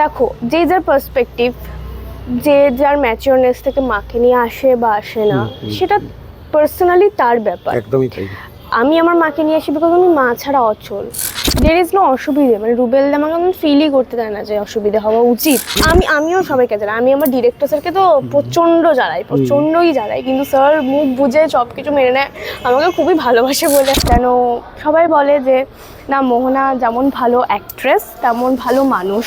দেখো যে যার পার্সপেক্টিভ যে যার ম্যাচিওরনেস থেকে মাকে নিয়ে আসে বা আসে না সেটা পার্সোনালি তার ব্যাপার। একদমই তাই। আমি আমার মাকে নিয়ে আসি বিকজ আমি মা ছাড়া অচল। দের ইজ নো অসুবিধে মানে রুবেল আমাকে আমি ফিলই করতে দেয় না যে অসুবিধা হওয়া উচিত। আমি আমিও সবাইকে জানাই আমি আমার ডিরেক্টর স্যারকে তো প্রচণ্ড জ্বালাই প্রচণ্ডই জ্বালাই কিন্তু স্যার মুখ বুঝে সব কিছু মেনে নেয় আমাকে খুবই ভালোবাসে বলে। কেন? সবাই বলে যে না মোহনা যেমন ভালো অ্যাক্ট্রেস তেমন ভালো মানুষ।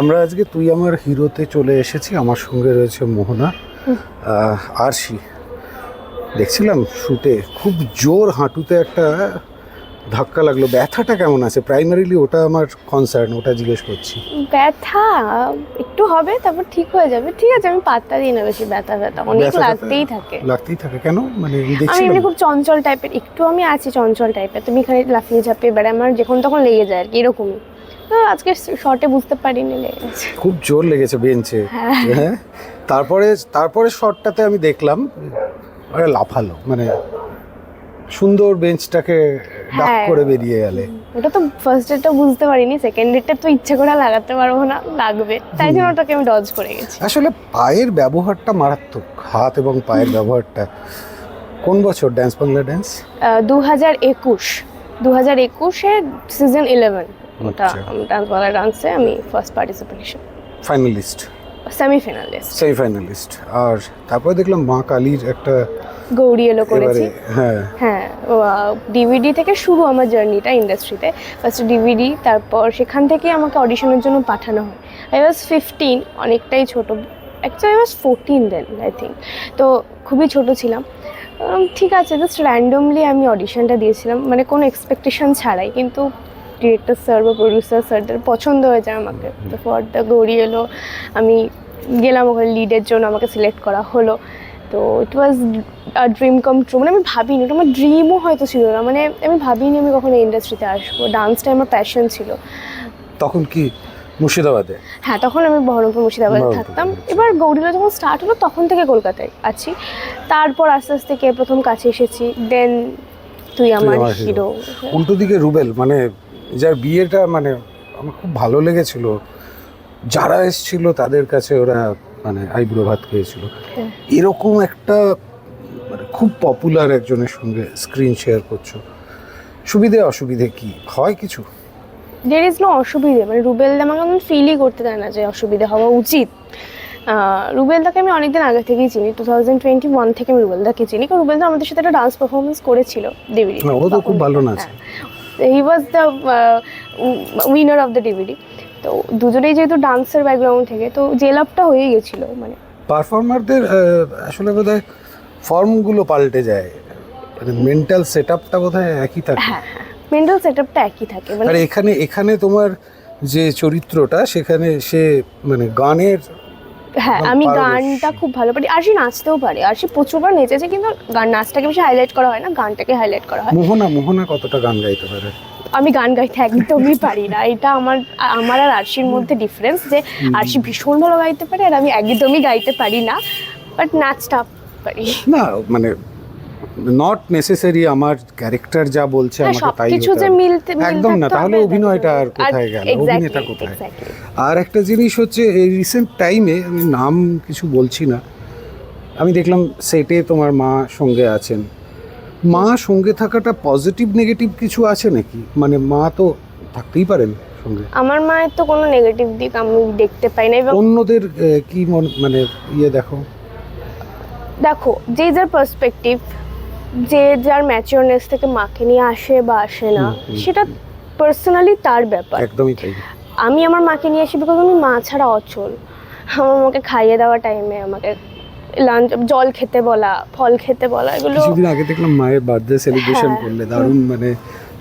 আমরা আজকে তুই আমার হিরোতে চলে এসেছি আমার সঙ্গে রয়েছে মোহনা আরশি। দেখছিলাম শুটে খুব জোর হাঁটুতে একটা ধাক্কা লাগল। ব্যথাটা কেমন আছে? প্রাইমারিলি ওটা আমার কনসার্ন ওটা জিজ্ঞেস করছি। ব্যথা একটু হবে তারপর ঠিক হয়ে যাবে। ঠিক আছে আমি পাত্তা দিই না বেশি ব্যথা ব্যথা। অনেক লাগতেই থাকে। লাগতেই থাকে। কেন? মানে আমি আমি এমনি খুব চঞ্চল টাইপের একটু আমি আছি চঞ্চল টাইপের তুমি খালি লাফিয়ে ঝাঁপিয়ে বেড়ায় আমার যখন তখন লেগে যায় আর কি এরকমই। আজকে শর্টে বুঝতে পারিনি লেগে খুব জোর লেগেছে বেঞ্চে হ্যাঁ। তারপরে তারপরে শটটাতে আমি দেখলাম আরে লাফালো মানে সুন্দর বেঞ্চটাকে ডাক হ্যাঁ। করে বেরিয়ে গেলে। ওটা তো ফার্স্ট ডেটটা বুঝতে পারিনি সেকেন্ড ডেটটা তো ইচ্ছে করে লাগাতে পারব না লাগবে। তাই জন্য ওটাকে আমি ডজ করে গেছি। আসলে পায়ের ব্যবহারটা মারাত্মক হাত এবং পায়ের ব্যবহারটা। কোন বছর ড্যান্স বাংলা ড্যান্স দু হাজার একুশ দু হাজার একুশে সিজন ইলেভেন ওটা আচ্ছা। ডান্স বাংলা ডান্সে আমি first participation finalist semifinalist semifinalist আর তারপরে দেখলাম মা কালীর একটা গৌরী এলো করেছি। হ্যাঁ। হ্যাঁ ডিভিডি থেকে শুরু আমার জার্নিটা ইন্ডাস্ট্রিতে ফার্স্ট ডিভিডি তারপর সেখান থেকে আমাকে অডিশনের জন্য পাঠানো হয়। আই ওয়াজ ফিফটিন অনেকটাই ছোট। Actually I was fourteen then I think তো খুবই ছোট ছিলাম। ঠিক আছে জাস্ট র্যান্ডমলি আমি অডিশনটা দিয়েছিলাম। মানে কোনো এক্সপেকটেশন ছাড়াই। কিন্তু ডিরেক্টর স্যার বা প্রডিউসার স্যারদের পছন্দ হয়ে যায় আমাকে। তো ফর দ্য গৌরী এলো আমি গেলাম ওখানে লিডের জন্য আমাকে সিলেক্ট করা হলো। তো ইট ওয়াজ আর ড্রিম কাম ট্রু মানে আমি ভাবিনি ওটা আমার ড্রিমও হয়তো ছিল না। মানে আমি ভাবিনি আমি কখনো ইন্ডাস্ট্রিতে আসব। ডান্সটা আমার প্যাশন ছিল। তখন কি মুর্শিদাবাদে? হ্যাঁ তখন আমি বহরমপুর মুর্শিদাবাদে থাকতাম। আচ্ছা। এবার গৌরীলা যখন স্টার্ট হলো তখন থেকে কলকাতায় আছি। তারপর আস্তে আস্তে কে প্রথম কাছে এসেছি দেন তুই আমার আমার হিরো উল্টো দিকে রুবেল মানে যার বিয়েটা মানে আমার খুব ভালো লেগেছিল। যারা এসেছিল তাদের কাছে ওরা মানে আইব্রো ভাত খেয়েছিল। হ্যাঁ। এরকম একটা মানে খুব পপুলার একজনের সঙ্গে স্ক্রিন শেয়ার করছ। সুবিধে অসুবিধে কি? হয় কিছু? দের ইজ নো অসুবিধে। মানে রুবেলদা আমাকে আমি ফিলই করতে দেয় না যে অসুবিধা হওয়া উচিত। আহ, রুবেলদাকে আমি অনেকদিন আগে থেকেই চিনি। টু থাউজেন্ড টোয়েন্টি ওয়ান থেকে আমি রুবেলদাকে চিনি। কারণ রুবেলদা আমাদের সাথে একটা ডান্স পারফরমেন্স করেছিল না, ও তো খুব ভালো নাচ। He was the winner of the DVD তো দুজনেই যেহেতু ডান্সের ব্যাকগ্রাউন্ড থেকে তো জেলাপটা হয়ে গেছিল মানে। পারফর্মারদের আসলে বোধ হয় ফর্মগুলো পাল্টে যায়। মানে মেন্টাল সেট আপটা বোধ হয় একই থাকে। হ্যাঁ মেন্টাল সেট আপটা একই থাকে মানে এখানে এখানে তোমার যে চরিত্রটা সেখানে সে মানে গানের হ্যাঁ আমি গানটা খুব ভালো পারি। আর সে নাচতেও পারে। আর সে প্রচুরবার নেচেছে কিন্তু গান নাচটাকে বেশি হাইলাইট করা হয় না গানটাকে হাইলাইট করা হয়। মোহনা মোহনা কতটা গান গাইতে পারে? আমি গান গাইতে একদমই পারি না। এটা আমার আমার আর আরশির মধ্যে ডিফারেন্স যে আরশি ভীষণ ভালো গাইতে পারে আর আমি একদমই গাইতে পারি না। বাট নাচটা পারি। না মানে নট নেসেসারি আমার ক্যারেক্টার যা বলছে আমাকে তাই হতে যে মিলতে একদম না তাহলে অভিনয়টা আর কোথায় গেল? অভিনেতা কোথায়? আর একটা জিনিস হচ্ছে এই রিসেন্ট টাইমে আমি নাম কিছু বলছি না। আমি দেখলাম সেটে তোমার মা সঙ্গে আছেন। মা সঙ্গে থাকাটা পজিটিভ নেগেটিভ কিছু আছে নাকি? মানে মা তো থাকতেই পারেন সঙ্গে। আমার মায়ের তো কোনো নেগেটিভ দিক আমি দেখতে পাই না এবং অন্যদের কি মন- মানে ইয়ে দেখো। দেখো যে যার পার্সপেক্টিভ যে যার ম্যাচিওরনেস থেকে মাকে নিয়ে আসে বা আসে না সেটা পার্সোনালি তার ব্যাপার। একদমই তাই। আমি আমার মাকে নিয়ে আসি বিকজ আমি মা ছাড়া অচল। আমার মাকে খাইয়ে দেওয়া টাইমে আমাকে লাঞ্চ জল খেতে বলা ফল খেতে বলা এগুলো কিছুদিন আগে দেখলাম মায়ের বার্থডে সেলিব্রেশন হ্যাঁ। করলে দারুণ মানে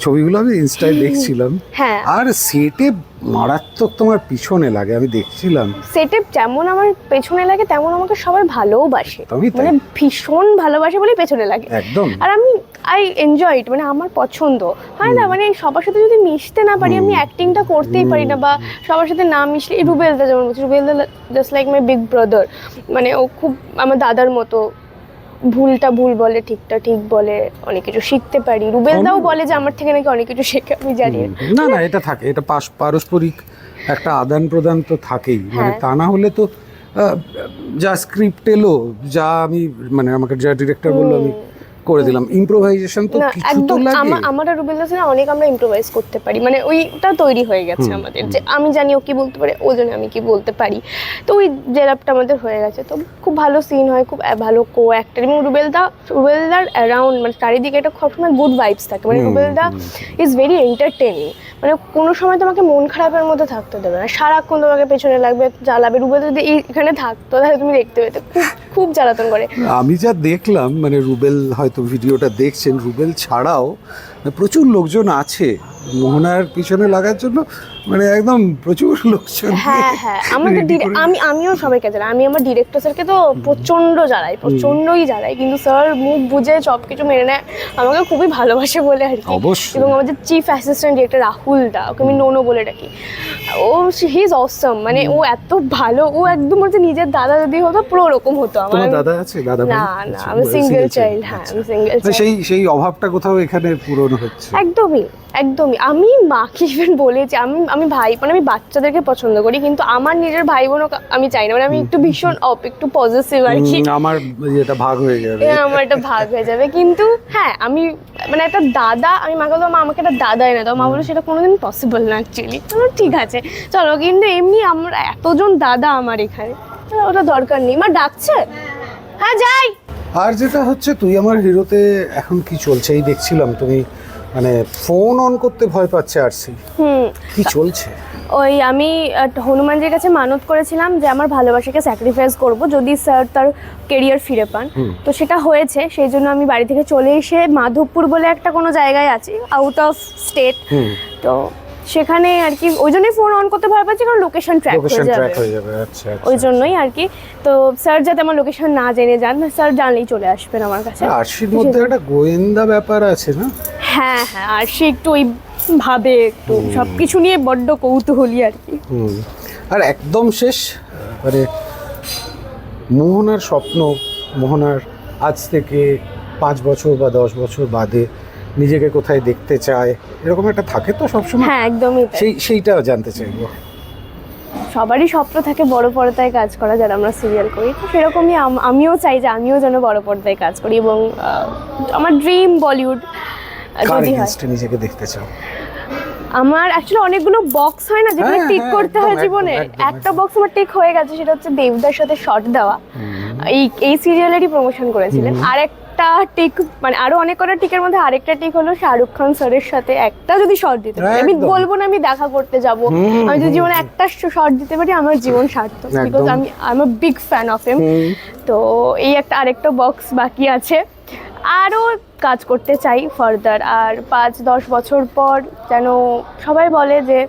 ছবিগুলো আমি ইনস্টায় দেখছিলাম। হ্যাঁ। আর সেটে মারাত্মক তোমার পিছনে লাগে আমি দেখছিলাম। সেটে যেমন আমার পেছনে লাগে তেমন আমাকে সবাই ভালোবাসে মানে ভীষণ ভালোবাসে বলেই পেছনে লাগে। একদম। আর আমি আই এনজয় ইট মানে আমার পছন্দ। হয় না মানে সবার সাথে যদি মিশতে না পারি আমি অ্যাক্টিংটা করতেই পারি না বা সবার সাথে না মিশলে রুবেলদা যেমন বলছি রুবেলদা just like my big brother মানে ও খুব আমার দাদার মতো। ভুলটা ভুল বলে ঠিকটা ঠিক বলে অনেক কিছু শিখতে পারি। রুবেলদাও বলে যে আমার থেকে নাকি অনেক কিছু শেখে আমি জানি। না। না এটা থাকে এটা পাশ পারস্পরিক একটা আদান প্রদান তো থাকেই। মানে হ্যাঁ। তা না হলে তো যা স্ক্রিপ্ট এলো যা আমি মানে আমাকে যা ডিরেক্টর বলল আমি করে দিলাম। ইম্প্রোভাইজেশন তো না কিছু তো একদম লাগে। আমা- আমার আর রুবেলদার সাথে অনেক আমরা ইম্প্রোভাইজ করতে পারি। মানে ওইটা তৈরি হয়ে গেছে আমাদের যে আমি জানি ও কি বলতে পারে ও জানে আমি কি বলতে পারি। তো ওই জেরাপটা আমাদের হয়ে গেছে। তো খুব ভালো সিন হয় খুব ভালো কো অ্যাক্টর এবং রুবেলদা রুবেলদার অ্যারাউন্ড মানে চারিদিকে একটা সবসময় গুড ভাইবস থাকে। মানে হুম, রুবেলদা ইজ ভেরি এন্টারটেনিং মানে কোনো সময় তোমাকে মন খারাপের মধ্যে থাকতে দেবে না। সারাক্ষণ তোমাকে পেছনে লাগবে জ্বালাবে। রুবেল যদি এই- এখানে থাকতো তাহলে তুমি দেখতে পেতে। খুব খুব জ্বালাতন করে। আমি যা দেখলাম মানে রুবেল হয়তো ভিডিওটা দেখছেন রুবেল ছাড়াও প্রচুর লোকজন আছে মোহনার পিছনে লাগার জন্য মানে একদম প্রচুর লোকজন হ্যাঁ হ্যাঁ আমাদের আমি আমিও সবাইকে জানাই আমি আমার ডিরেক্টর স্যারকে তো প্রচণ্ড জ্বালাই প্রচন্ডই জ্বালাই কিন্তু স্যার মুখ বুঝে সব কিছু মেনে নেয় আমাকে খুবই ভালোবাসে বলে আর কি। এবং আমাদের chief assistant director Rahul da ওকে আমি নোনো বলে ডাকি। ও হি ইজ অসম মানে ও এত ভালো ও একদম হচ্ছে নিজের দাদা যদি হতো পুরো ওরকম হতো আমার। তোমার দাদা আছে? দাদা না না আচ্ছা, আমি সিঙ্গেল চাইল্ড হ্যাঁ আচ্ছা। আমি সিঙ্গেল চাইল্ড সেই সেই অভাবটা কোথাও এখানে পূরণ হচ্ছে? একদমই একদমই। আমি মাকে ইভেন বলেছি আমি আমি ভাই মানে আমি বাচ্চাদেরকে পছন্দ করি কিন্তু আমার নিজের ভাই বোনও আমি চাই না। মানে আমি একটু ভীষণ অপ একটু পজিটিভ আর কি। আমার এটা ভাগ হয়ে যাবে। এ আমার একটা ভাগ হয়ে যাবে। কিন্তু হ্যাঁ আমি মানে একটা দাদা আমি মাকে বললাম মা আমাকে একটা দাদা এনে দাও। মা বলে সেটা কোনোদিন পসিবল না অ্যাকচুয়ালি ঠিক আছে। চলো কিন্তু এমনি আমরা এতজন দাদা আমার এখানে। ওটা দরকার নেই। মা ডাকছে? হ্যাঁ যাই। আর যেটা হচ্ছে তুই আমার হিরোতে এখন কি চলছে? এই দেখছিলাম তুমি মানে ফোন অন করতে ভয় পাচ্ছে আরসি হুম। কি চলছে? ওই আমি হনুমানজির কাছে মানত করেছিলাম যে আমার ভালোবাসাকে স্যাক্রিফাইস করব যদি স্যার তার কেরিয়ার ফিরে পান। তো সেটা হয়েছে সেই জন্য আমি বাড়ি থেকে চলে এসে মাধবপুর বলে একটা কোনো জায়গায় আছি আউট অফ স্টেট তো সেখানে আর কি ওই জন্যই ফোন অন করতে ভয় পাচ্ছি কারণ লোকেশন ট্র্যাক হয়ে যাবে। আচ্ছা আচ্ছা। ওই জন্যই আর কি। তো স্যার যাতে আমার লোকেশন না জেনে যান স্যার জানলেই চলে আসবেন আমার কাছে। আরশির মধ্যে একটা গোয়েন্দা ব্যাপার আছে না? হ্যাঁ হ্যাঁ আর সে একটু ওই ভাবে একটু সব কিছু নিয়ে বড্ড কৌতূহলী আর কি। আর একদম শেষ মানে মোহনার স্বপ্ন মোহনার আজ থেকে পাঁচ বছর বা দশ বছর বাদে নিজেকে কোথায় দেখতে চায় এরকম একটা থাকে তো সবসময়? হ্যাঁ একদমই সেই সেইটাও জানতে চাইব। সবারই স্বপ্ন থাকে বড় পর্দায় কাজ করা যারা আমরা সিরিয়াল করি। তো সেরকমই আমিও চাই যে আমিও যেন বড় পর্দায় কাজ করি এবং আমার ড্রিম বলিউড যদি হয়। নিজেকে দেখতে চাও? আমার অ্যাকচুয়ালি অনেকগুলো বক্স হয় না যেগুলো হ্যাঁ, টিক হ্যাঁ, করতে হয় জীবনে। একটা বক্স আমার টিক হয়ে গেছে সেটা হচ্ছে দেবদার সাথে শর্ট দেওয়া। এই এই সিরিয়ালেরই প্রমোশন করেছিলেন। আর একটা টিক মানে আরও অনেক কটা টিকের মধ্যে আরেকটা টিক হলো শাহরুখ খান স্যারের সাথে একটা যদি শর্ট দিতে পারি। আমি। বলব না আমি দেখা করতে যাব। আমি যদি জীবনে একটা শর্ট দিতে পারি আমার জীবন সার্থক। বিকজ আমি I am big fan of him. তো এই একটা আরেকটা বক্স বাকি আছে। আরও কাজ করতে চাই ফার্দার আর পাঁচ দশ বছর পর যেন সবাই বলে যে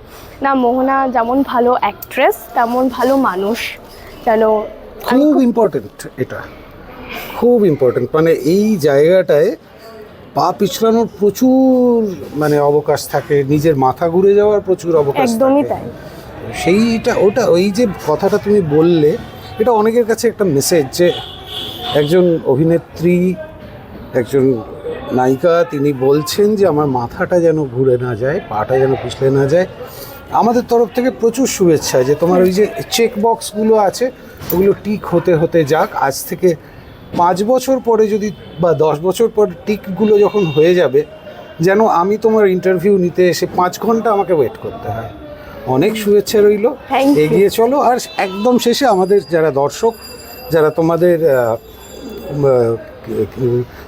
না মোহনা যেমন ভালো অ্যাক্ট্রেস তেমন ভালো মানুষ। যেন খুব ইম্পর্টেন্ট এটা। খুব ইম্পর্টেন্ট মানে এই জায়গাটায় পা পিছলানোর প্রচুর মানে অবকাশ থাকে নিজের মাথা ঘুরে যাওয়ার প্রচুর অবকাশ একদমই তাই। সেইটা ওটা ওই যে কথাটা তুমি বললে এটা অনেকের কাছে একটা মেসেজ যে একজন অভিনেত্রী একজন নায়িকা তিনি বলছেন যে আমার মাথাটা যেন ঘুরে না যায় পাটা যেন পিছলে না যায়। আমাদের তরফ থেকে প্রচুর শুভেচ্ছা যে তোমার ওই যে চেক বক্সগুলো আছে ওগুলো টিক হতে হতে যাক। আজ থেকে পাঁচ বছর পরে যদি বা দশ বছর পর টিকগুলো যখন হয়ে যাবে যেন আমি তোমার ইন্টারভিউ নিতে এসে পাঁচ ঘণ্টা আমাকে ওয়েট করতে হয়। অনেক শুভেচ্ছা রইল। এগিয়ে চলো। আর একদম শেষে আমাদের যারা দর্শক যারা তোমাদের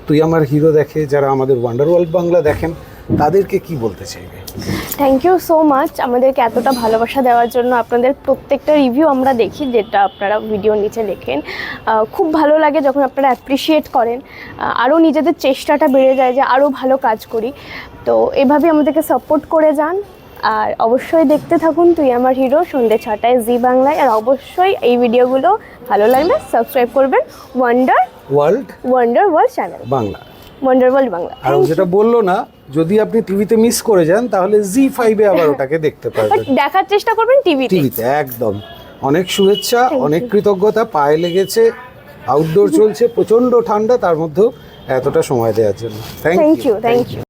তুই আমার হিরো দেখে যারা আমাদের ওয়ান্ডার ওয়ার্ল্ড বাংলা দেখেন তাদেরকে কি বলতে চাইবে? থ্যাংক ইউ সো মাচ আমাদেরকে এতটা ভালোবাসা দেওয়ার জন্য আপনাদের প্রত্যেকটা রিভিউ আমরা দেখি যেটা আপনারা ভিডিও নিচে লেখেন। খুব ভালো লাগে যখন আপনারা অ্যাপ্রিসিয়েট করেন। আরও নিজেদের চেষ্টাটা বেড়ে যায় যে আরও ভালো কাজ করি। তো এভাবে আমাদেরকে সাপোর্ট করে যান। আর অবশ্যই দেখতে থাকুন তুই আমার হিরো সন্ধ্যে ছটায় জি বাংলায়। আর অবশ্যই এই ভিডিওগুলো ভালো লাগলে সাবস্ক্রাইব করবেন wonder world wonder world channel Bangla. Wonder world Bangla. আর যেটা বলল না যদি আপনি টিভিতে মিস করে যান তাহলে জি ফাইভে আবার ওটাকে দেখতে পারবেন। দেখার চেষ্টা করবেন টিভিতে। টিভিতে একদম। অনেক শুভেচ্ছা অনেক কৃতজ্ঞতা পায়ে লেগেছে আউটডোর চলছে প্রচণ্ড ঠান্ডা তার মধ্যেও এতটা সময় দেওয়ার জন্য। Thank you thank you